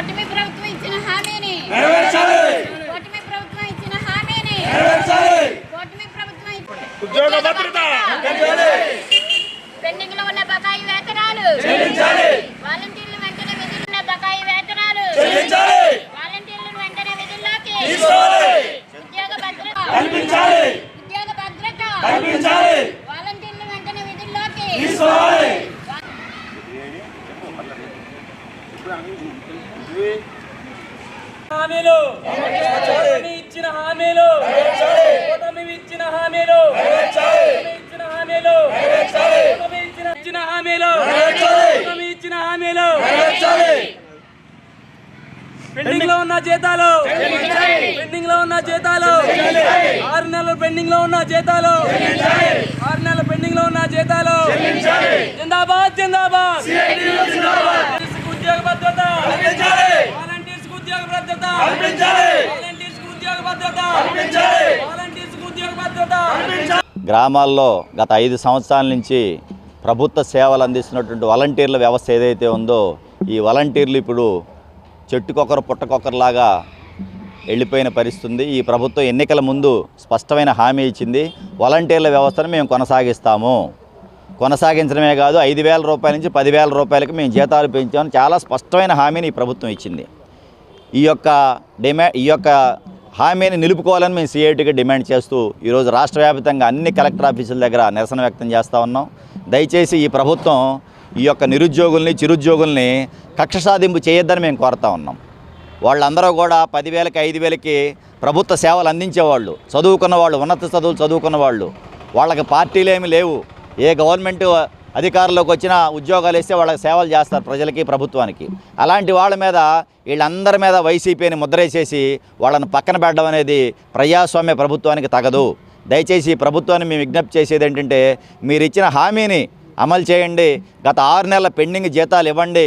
ప్రభుత్వం ఇచ్చిన హామీని. నెరవేర్చాలి. కూటమి ప్రభుత్వం ఇచ్చిన హామీని. నెరవేర్చాలి. కూటమి ప్రభుత్వం ఉద్యోగ భద్రత పెండింగ్లో ఉన్న బకాయి వేతనాలు. చెల్లించాలి. వాలంటీర్లు వెంటనే విధులున్న బకాయి వేతనాలు. చెల్లించాలి. వాలంటీర్లను వెంటనే విధుల్లోకి. తీసుకోవాలి. ఉద్యోగ భద్రత. కల్పించాలి. ఉద్యోగ భద్రత. కల్పించాలి. వాలంటీర్లు వెంటనే విధుల్లోకి. తీసుకోవాలి హామీలు. ఇచ్చిన హామీలు. ఇచ్చిన హామీలు. ఇచ్చిన హామీలు. ఇచ్చిన హామీలు. ఇచ్చిన హామీలు. పెండింగ్లో ఉన్న జీతాలు. పెండింగ్లో ఉన్న జీతాలు. ఆరు నెలలు పెండింగ్లో ఉన్న జీతాలు. ఆరు నెలలు పెండింగ్లో ఉన్న జీతాలు. జిందాబాద్ జిందాబాద్. ఉద్యోగ భద్రత. ఉద్యోగ భద్రత. గ్రామాల్లో గత ఐదు సంవత్సరాల నుంచి ప్రభుత్వ సేవలు అందిస్తున్నటువంటి వాలంటీర్ల వ్యవస్థ ఏదైతే ఉందో ఈ వాలంటీర్లు ఇప్పుడు చెట్టుకొకరు పుట్టకొకరులాగా వెళ్ళిపోయిన పరిస్థితి ఉంది ఈ ప్రభుత్వం ఎన్నికల ముందు స్పష్టమైన హామీ ఇచ్చింది వాలంటీర్ల వ్యవస్థను మేము కొనసాగిస్తాము. కొనసాగించడమే కాదు ఐదు వేల రూపాయల నుంచి పదివేల రూపాయలకి మేము జీతాలు పెంచామని చాలా స్పష్టమైన హామీని ఈ ప్రభుత్వం ఇచ్చింది. ఈ యొక్క డిమా ఈ యొక్క హామీని నిలుపుకోవాలని మేము సిఐటిగా డిమాండ్ చేస్తూ ఈరోజు రాష్ట్ర వ్యాప్తంగా అన్ని కలెక్టర్ ఆఫీసుల దగ్గర నిరసన వ్యక్తం చేస్తూ ఉన్నాం. దయచేసి ఈ ప్రభుత్వం ఈ యొక్క నిరుద్యోగుల్ని చిరుద్యోగుల్ని కక్ష సాధింపు చేయొద్దని మేము కోరుతా ఉన్నాం. వాళ్ళందరూ కూడా పదివేలకి ఐదు వేలకి ప్రభుత్వ సేవలు అందించేవాళ్ళు చదువుకున్న వాళ్ళు ఉన్నత చదువులు చదువుకున్న వాళ్ళు వాళ్ళకి పార్టీలు ఏమి లేవు. ఏ గవర్నమెంట్ అధికారంలోకి వచ్చిన ఉద్యోగాలు ఇస్తే వాళ్ళకి సేవలు చేస్తారు ప్రజలకి ప్రభుత్వానికి. అలాంటి వాళ్ళ మీద వీళ్ళందరి మీద వైసీపీని ముద్రేసేసి వాళ్ళని పక్కన పెట్టడం అనేది ప్రజాస్వామ్య ప్రభుత్వానికి తగదు. దయచేసి ప్రభుత్వాన్ని మేము విజ్ఞప్తి చేసేది ఏంటంటే మీరు ఇచ్చిన హామీని అమలు చేయండి. గత ఆరు నెలల పెండింగ్ జీతాలు ఇవ్వండి.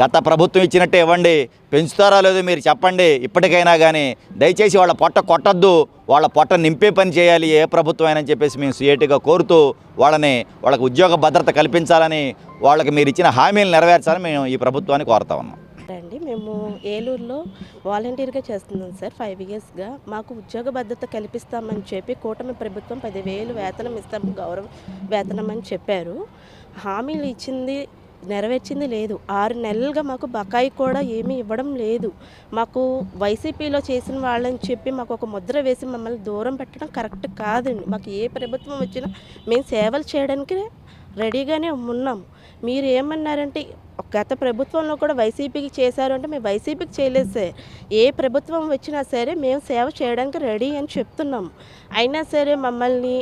గత ప్రభుత్వం ఇచ్చినట్టే ఇవ్వండి. పెంచుతారా లేదో మీరు చెప్పండి. ఇప్పటికైనా కానీ దయచేసి వాళ్ళ పొట్ట కొట్టద్దు. వాళ్ళ పొట్ట నింపే పని చేయాలి. ఏ ప్రభుత్వం అయినా చెప్పేసి మేము సిఐటిగా కోరుతూ వాళ్ళని వాళ్ళకి ఉద్యోగ భద్రత కల్పించాలని వాళ్ళకి మీరు ఇచ్చిన హామీలు నెరవేర్చాలని మేము ఈ ప్రభుత్వాన్ని కోరుతా ఉన్నాం. అండి మేము ఏలూరులో వాలంటీర్గా చేస్తున్నాం సార్ ఫైవ్ ఇయర్స్గా. మాకు ఉద్యోగ భద్రత కల్పిస్తామని చెప్పి కూటమి ప్రభుత్వం పదివేలు వేతనం ఇస్తాం గౌరవ వేతనం అని చెప్పారు. హామీలు ఇచ్చింది నెరవేర్చింది లేదు. ఆరు నెలలుగా మాకు బకాయి కూడా ఏమీ ఇవ్వడం లేదు. మాకు వైసీపీలో చేసిన వాళ్ళని చెప్పి మాకు ఒక ముద్ర వేసి మమ్మల్ని దూరం పెట్టడం కరెక్ట్ కాదండి. మాకు ఏ ప్రభుత్వం వచ్చినా మేము సేవలు చేయడానికి రెడీగానే ఉన్నాం. మీరు ఏమన్నారంటే గత ప్రభుత్వంలో కూడా వైసీపీకి చేశారు అంటే మేము వైసీపీకి చేయలేదు సార్. ఏ ప్రభుత్వం వచ్చినా సరే మేము సేవ చేయడానికి రెడీ అని చెప్తున్నాం. అయినా సరే మమ్మల్ని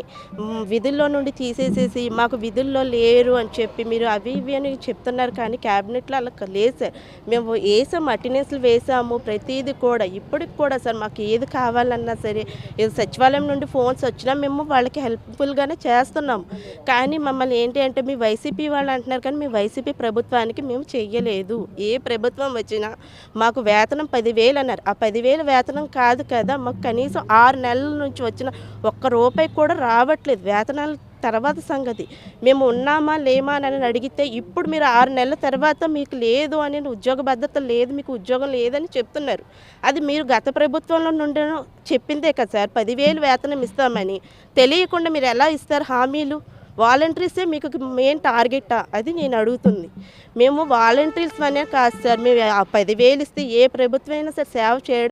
విధుల్లో నుండి తీసేసేసి మాకు విధుల్లో లేరు అని చెప్పి మీరు అవి ఇవి అని చెప్తున్నారు కానీ క్యాబినెట్లో అలా లేదు సార్. మేము వేసాము అటెండెన్స్లు వేసాము ప్రతిదీ కూడా. ఇప్పటికి కూడా సార్ మాకు ఏది కావాలన్నా సరే ఏదో సచివాలయం నుండి ఫోన్స్ వచ్చినా మేము వాళ్ళకి హెల్ప్ఫుల్గానే చేస్తున్నాం. కానీ మమ్మల్ని ఏంటి అంటే మీ వైసీపీ వాళ్ళు అంటున్నారు కానీ మీ వైసీపీ ప్రభుత్వానికి మేము చెయ్యలేదు. ఏ ప్రభుత్వం వచ్చినా మాకు వేతనం పదివేలు అన్నారు. ఆ పదివేలు వేతనం కాదు కదా మాకు కనీసం ఆరు నెలల నుంచి వచ్చిన ఒక్క రూపాయి కూడా రావట్లేదు వేతనాలు తర్వాత సంగతి. మేము ఉన్నామా లేమా అని అడిగితే ఇప్పుడు మీరు ఆరు నెలల తర్వాత మీకు లేదు అని ఉద్యోగ భద్రత లేదు మీకు ఉద్యోగం లేదని చెప్తున్నారు. అది మీరు గత ప్రభుత్వంలో నుండి చెప్పిందే కదా సార్ పదివేలు వేతనం ఇస్తామని. తెలియకుండా మీరు ఎలా ఇస్తారు హామీలు? వాలంటీర్సే మీకు మెయిన్ టార్గెటా? అది నేను అడుగుతుంది. మేము వాలంటీర్స్ అనే కాదు సార్ మేము పదివేలు ఇస్తే ఏ ప్రభుత్వం అయినా సార్ సేవ చేయడం